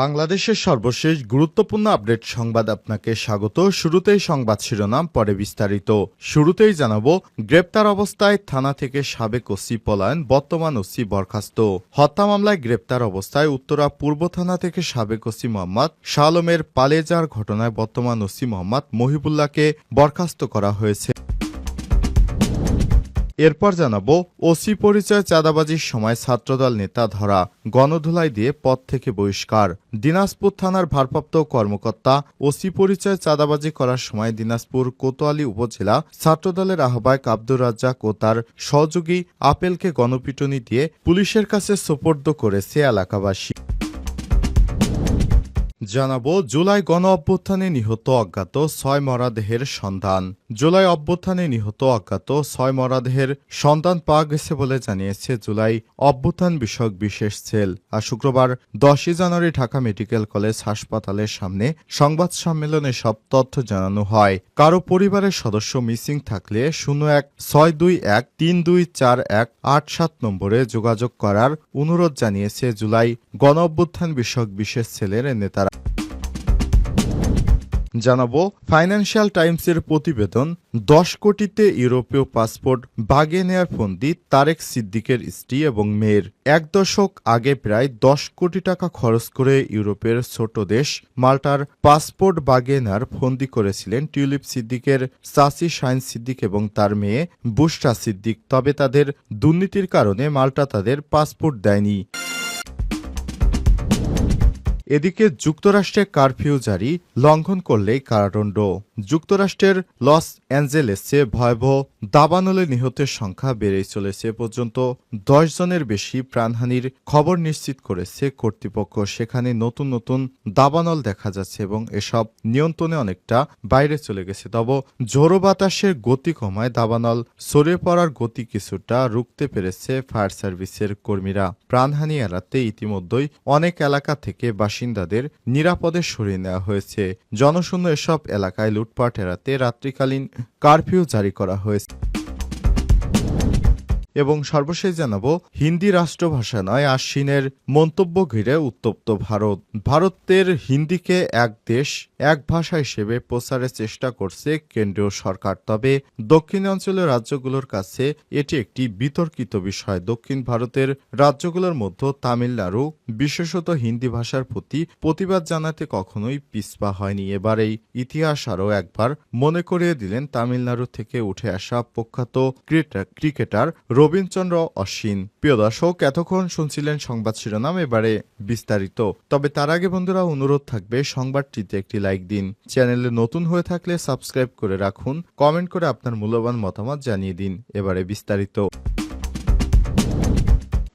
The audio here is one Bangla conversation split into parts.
বাংলাদেশের সর্বশেষ গুরুত্বপূর্ণ আপডেট সংবাদ আপনাকে স্বাগত। শুরুতেই সংবাদ শিরোনাম, পরে বিস্তারিত। শুরুতেই জানাব, গ্রেপ্তার অবস্থায় থানা থেকে সাবেক ওসি পলায়ন, বর্তমান ওসি বরখাস্ত। হত্যা মামলায় গ্রেপ্তার অবস্থায় উত্তরা পূর্ব থানা থেকে সাবেক ওসি মোহাম্মদ শালমের পালিয়ে যাওয়ার ঘটনায় বর্তমান ওসি মোহাম্মদ মহিবুল্লাহকে বরখাস্ত করা হয়েছে। এরপর জানাব ওসি পরিচয় চাঁদাবাজির সময় ছাত্রদল নেতা ধরা, গণধুলাই দিয়ে পদ থেকে বহিষ্কার। দিনাজপুর থানার ভারপ্রাপ্ত কর্মকর্তা ওসি পরিচয় চাঁদাবাজি করার সময় দিনাজপুর কোতোয়ালি উপজেলা ছাত্রদলের আহ্বায়ক আব্দুর রাজ্জাক ও তার সহযোগী আপেলকে গণপিটুনি দিয়ে পুলিশের কাছে সোপর্দ করেছে এলাকাবাসী। জানাব, জুলাই গণ অভ্যুত্থানে নিহত অজ্ঞাত ছয় মরাদেহের সন্ধান। জুলাই অভ্যুত্থানে নিহত অজ্ঞাত ছয় মরাদেহের সন্ধান পাওয়া গেছে বলে জানিয়েছে জুলাই অভ্যুত্থান বিষয়ক বিশেষ সেল। আর শুক্রবার দশই জানুয়ারি ঢাকা মেডিকেল কলেজ হাসপাতালের সামনে সংবাদ সম্মেলনে সব তথ্য জানানো হয়। কারও পরিবারের সদস্য মিসিং থাকলে শূন্য এক, ছয় দুই এক, তিন দুই চার এক, আট সাত নম্বরে যোগাযোগ করার অনুরোধ জানিয়েছে জুলাই গণ অভ্যুত্থান বিষয়ক বিশেষ সেলের নেতারা। জানাব ফাইন্যান্সিয়াল টাইমসের প্রতিবেদন, দশ কোটিতে ইউরোপীয় পাসপোর্ট, বাগে নেয়ার ফন্দি, তারেক সিদ্দিকের স্ত্রী এবং মেয়ের। এক দশক আগে প্রায় দশ কোটি টাকা খরচ করে ইউরোপের ছোট দেশ মাল্টার পাসপোর্ট বাগে নেয়ার ফন্দি করেছিলেন টিউলিপ সিদ্দিকের সাসি শাইন সিদ্দিক এবং তার মেয়ে বুশরা সিদ্দিক। তবে তাদের দুর্নীতির কারণে মাল্টা তাদের পাসপোর্ট দেয়নি। এদিকে যুক্তরাষ্ট্রে কারফিউ জারি লঙ্ঘন করলেই কারাদণ্ড। যুক্তরাষ্ট্রের লস অ্যাঞ্জেলেসে ভয়াবহ দাবানলে নিহতের সংখ্যা বেড়েই চলেছে। পর্যন্ত দশ জনের বেশি প্রাণহানির খবর নিশ্চিত করেছে কর্তৃপক্ষ। সেখানে নতুন নতুন দাবানল দেখা যাচ্ছে এবং এসব নিয়ন্ত্রণে অনেকটা বাইরে চলে গেছে। তবে ঝোড়ো বাতাসের গতি কমায় দাবানল সরে পড়ার গতি কিছুটা রুখতে পেরেছে ফায়ার সার্ভিসের কর্মীরা। প্রাণহানি এড়াতে ইতিমধ্যেই অনেক এলাকা থেকে বাসিন্দাদের নিরাপদে সরিয়ে নেওয়া হয়েছে। জনশূন্য এসব এলাকায় লুটপাট এড়াতে রাত্রিকালীন কারফিউ জারি করা হয়েছে। এবং সর্বশেষ জানাব, হিন্দি রাষ্ট্রভাষা নয় আশ্বিনের মন্তব্য ঘিরে উত্তপ্ত ভারত। ভারতের হিন্দিকে এক দেশ, এক ভাষা হিসেবে প্রচারের চেষ্টা করছে কেন্দ্রীয় সরকার। তবে দক্ষিণাঞ্চলের রাজ্যগুলোর কাছে এটি একটি বিতর্কিত বিষয়। দক্ষিণ ভারতের রাজ্যগুলোর মধ্যে তামিলনাড়ু, বিশেষত হিন্দি ভাষার প্রতি প্রতিবাদ জানাতে কখনোই পিছপা হয়নি। এবার এই ইতিহাস আরও একবার মনে করিয়ে দিলেন তামিলনাড়ু থেকে উঠে আসা প্রখ্যাত ক্রিকেটার রবীন্দ্রচন্দ্র অশ্বিন। প্রিয় দর্শক, এতক্ষণ শুনছিলেন সংবাদ শিরোনাম, এবারে বিস্তারিত। তবে তার আগে বন্ধুরা, অনুরোধ থাকবে, সংবাদটিতে একটি লাইক দিন। চ্যানেলে নতুন হয়ে থাকলে সাবস্ক্রাইব করে রাখুন। কমেন্ট করে আপনার মূল্যবান মতামত জানিয়ে দিন। এবারে বিস্তারিত।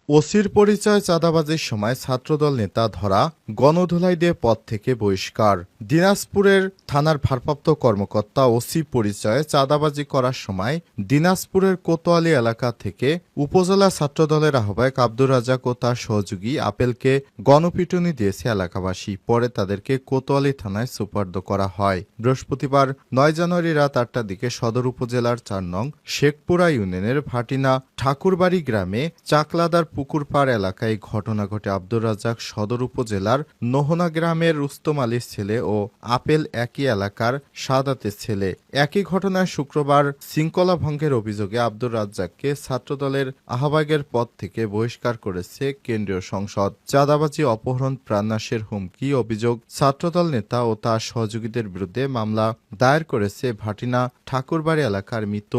ওসির পরিচয় চাঁদাবাজির সময় ছাত্রদল নেতা ধরা গণধুলাই দিয়ে পদ থেকে বহিষ্কার। দিনাজপুরের থানার ভারপ্রাপ্ত কর্মকর্তা ওসি পরিচয়ে চাঁদাবাজি করার সময় দিনাজপুরের কোতোয়ালি এলাকা থেকে উপজেলা ছাত্রদলের আহ্বায়ক আব্দুর রাজাক ও তার সহযোগী আপেলকে গণপিটুনি দিয়েছে এলাকাবাসী। পরে তাদেরকে কোতোয়ালি থানায় সুপার্দ করা হয়। বৃহস্পতিবার নয় জানুয়ারি রাত আটটার দিকে সদর উপজেলার চার নং শেখপুরা ইউনিয়নের ভাটিনা ঠাকুরবাড়ি গ্রামে চাকলাদার পুকুরপাড় এলাকায় ঘটনা ঘটে। আব্দুর রাজাক সদর উপজেলার নোহনা গ্রামের রুস্তম আলীর ছেলে ও আপেল একই এলাকার সাদাতের ছেলে। একই ঘটনায় শুক্রবার শৃঙ্খলা ভঙ্গের অভিযোগে আব্দুর রাজ্জাককে ছাত্রদলের আহ্বায়কের পদ থেকে বহিষ্কার করেছে কেন্দ্রীয় সংসদ। চাঁদাবাজি, অপহরণ প্রাণনাশের হুমকি, অভিযোগ ছাত্রদল নেতা ও তার সহযোগীদের বিরুদ্ধে মামলা দায়ের করেছে ভাটিনা ঠাকুরবাড়ি এলাকার মৃত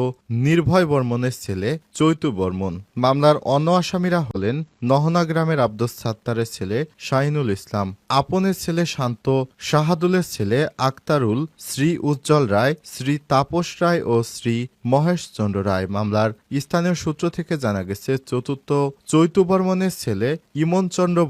নির্ভয় বর্মনের ছেলে চৈতু বর্মন মামলার অন্য আসামিরা হলেন নহনা গ্রামের আব্দুস সাত্তারের ছেলে শাহিনুল ইসলাম। আপনের ছেলে শান্ত শাহাদুলের ছেলে আক্তারুল শ্রী উজ্জ্বল রায়, শ্রী তাপস রায় ও শ্রী মহেশ চন্দ্র রায় মামলার স্থানীয় সূত্র থেকে জানা গেছে, চতুর্থ চৈতু বর্মনের ছেলে ইমন ইমনচন্দ্র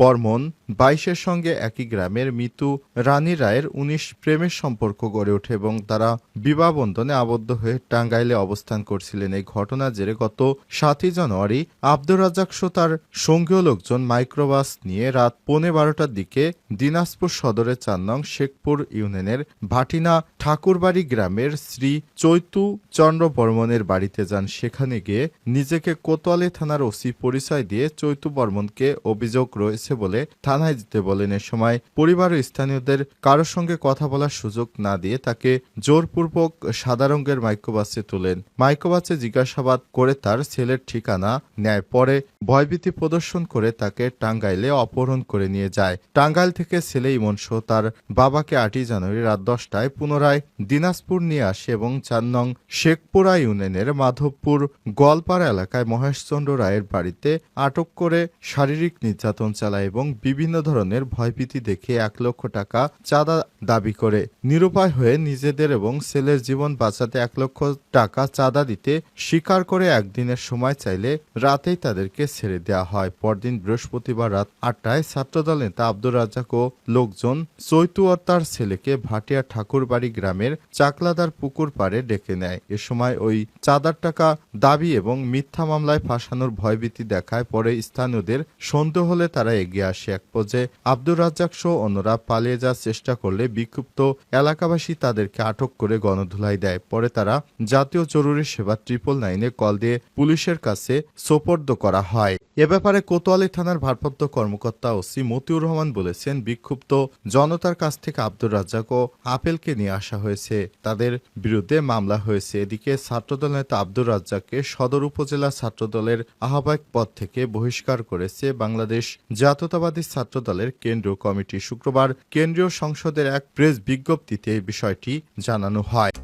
বর্মন বাইশের সঙ্গে একই গ্রামের মৃত্যু রানী রায়ের উনিশ প্রেমের সম্পর্ক গড়ে ওঠে এবং তারা বিবাহ বন্ধনে আবদ্ধ হয়ে টাঙ্গাইলে অবস্থান করছিলেন। এই ঘটনার জেরে গত সাতই জানুয়ারি আব্দুর রাজাক তার সঙ্গীয় লোকজন মাইক্রোবাস নিয়ে রাত পৌনে বারোটার দিকে দিনাজপুর সদরের চার নং শেখপুর ইউনিয়নের ভাটিনা ঠাকুরবাড়ি গ্রামের শ্রী চৈতু চন্দ্র বর্মনের বাড়িতে যান। সেখানে গিয়ে নিজেকে কোতোয়ালি থানার ওসি পরিচয় দিয়ে চৈতু বর্মনকে অভিযোগ রয়েছে বলে থানায় যেতে বলেন। এ সময় পরিবার ও স্থানীয়দের কারোর সঙ্গে কথা বলার সুযোগ না দিয়ে তাকে জোরপূর্বক সাদা রঙের মাইক্রোবাসে তোলেন। মাইক্রোবাসে জিজ্ঞাসাবাদ করে তার ছেলের ঠিকানা নেয় পরে ভয়ভীতি প্রদর্শন করে তাকে টাঙ্গাইলে অপহরণ করে নিয়ে যায়। টাঙ্গাইল থেকে ছেলে ইমন সহ তার বাবাকে আটই জানুয়ারি রাত দশটায় পুনরায় দিনাজপুর নিয়ে আসে এবং চার নং শেখপুরা ইউনিয়নের মাধবপুর গোয়ালপাড়া এলাকায় মহেশচন্দ্র রায়ের বাড়িতে আটক করে শারীরিক নির্যাতন চালায় এবং বিভিন্ন ধরনের ভয়ভীতি দেখে এক লক্ষ টাকা চাঁদা দাবি করে। নিরুপায় হয়ে নিজেদের এবং ছেলের জীবন বাঁচাতে এক লক্ষ টাকা চাঁদা দিতে স্বীকার করে একদিনের সময় চাইলে রাতেই তাদেরকে ছেড়ে দেওয়া হয়। পরদিন বৃহস্পতিবার রাত আটটায় ছাত্রদল নেতা আব্দুর রাজ্জাক ও লোকজন চৈতু ও তার ছেলেকে ভাটিয়া ঠাকুরবাড়ি গ্রামের চাকলাদার পুকুর পাড়ে ডেকে নেয়। এ সময় ওই চাঁদার টাকা দাবি এবং মিথ্যা মামলায় ফাঁসানোর ভয়ভীতি দেখায়। পরে স্থানীয়দের সন্দেহ হলে তারা এগিয়ে আসে। এক পর্যায়ে আব্দুর রাজ্জাক সহ অন্যরা পালিয়ে যাওয়ার চেষ্টা করলে বিক্ষুব্ধ এলাকাবাসী তাদেরকে আটক করে গণধুলাই দেয়। পরে তারা জাতীয় জরুরি সেবা ট্রিপল নাইনে কল দিয়ে পুলিশের কাছে সোপর্দ করা হয়। এ ব্যাপারে কোতোয়ালি থানার ভারপ্রাপ্ত কর্মকর্তা ওসি মতিউর রহমান বলেছেন, বিক্ষুব্ধ জনতার কাছ থেকে আব্দুর রাজ্জাক ও আপেলকে নিয়ে আসা হয়েছে। তাদের বিরুদ্ধে মামলা হয়েছে। এদিকে ছাত্রদল নেতা আব্দুর রাজ্জাককে সদর উপজেলা ছাত্রদলের আহ্বায়ক পদ থেকে বহিষ্কার করেছে বাংলাদেশ জাতীয়তাবাদী ছাত্রদলের কেন্দ্রীয় কমিটি। শুক্রবার কেন্দ্রীয় সংসদের এক প্রেস বিজ্ঞপ্তিতে বিষয়টি জানানো হয়।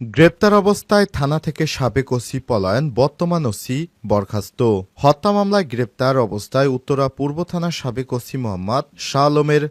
গ্রেপ্তার অবস্থায় থানা থেকে সাবেক ওসি পলায়ন, বর্তমান ওসি বরখাস্ত। হত্যা মামলায় গ্রেপ্তার অবস্থায় উত্তরা পূর্ব থানার সাবেক ওসি মোহাম্মদ শাহ আলমের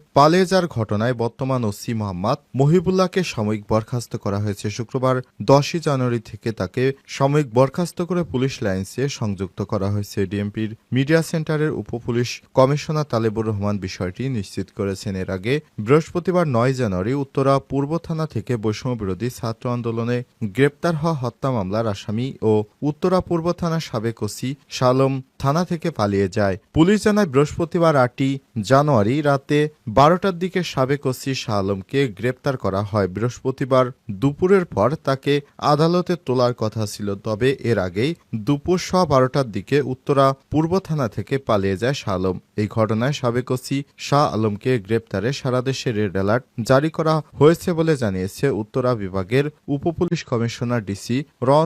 যাওয়ার ঘটনায় বর্তমান ওসি মোহাম্মদ মহিবুল্লাহকে সাময়িক বরখাস্ত করা হয়েছে। শুক্রবার দশই জানুয়ারি থেকে তাকে সাময়িক বরখাস্ত করে পুলিশ লাইন্সে সংযুক্ত করা হয়েছে। ডিএমপির মিডিয়া সেন্টারের উপপুলিশ কমিশনার তালেবুর রহমান বিষয়টি নিশ্চিত করেছেন। এর আগে বৃহস্পতিবার নয় জানুয়ারি উত্তরা পূর্ব থানা থেকে বৈষম্য বিরোধী ছাত্র আন্দোলনে গ্রেপ্তার হওয়া হত্যা মামলার আসামি ও উত্তরা পূর্ব থানার সাবেক ওসি শালম থানা থেকে পালিয়ে যায়। পুলিশ জানায়, বৃহস্পতিবার আটই জানুয়ারি রাতে বারোটার দিকে সাবেক ওসি শাহ আলমকে গ্রেপ্তার করা হয়। বৃহস্পতিবার দুপুরের পর তাকে আদালতে তোলার কথা ছিল, তবে এর আগেই দুপুর স বারোটার দিকে উত্তরা পূর্ব থানা থেকে পালিয়ে যায় শাহ আলম এই ঘটনায় সাবেক ওসি শাহ আলমকে গ্রেপ্তারে সারা দেশে রেড অ্যালার্ট জারি করা হয়েছে বলে জানিয়েছে উত্তরা বিভাগের উপপুলিশ কমিশনার ডিসি রন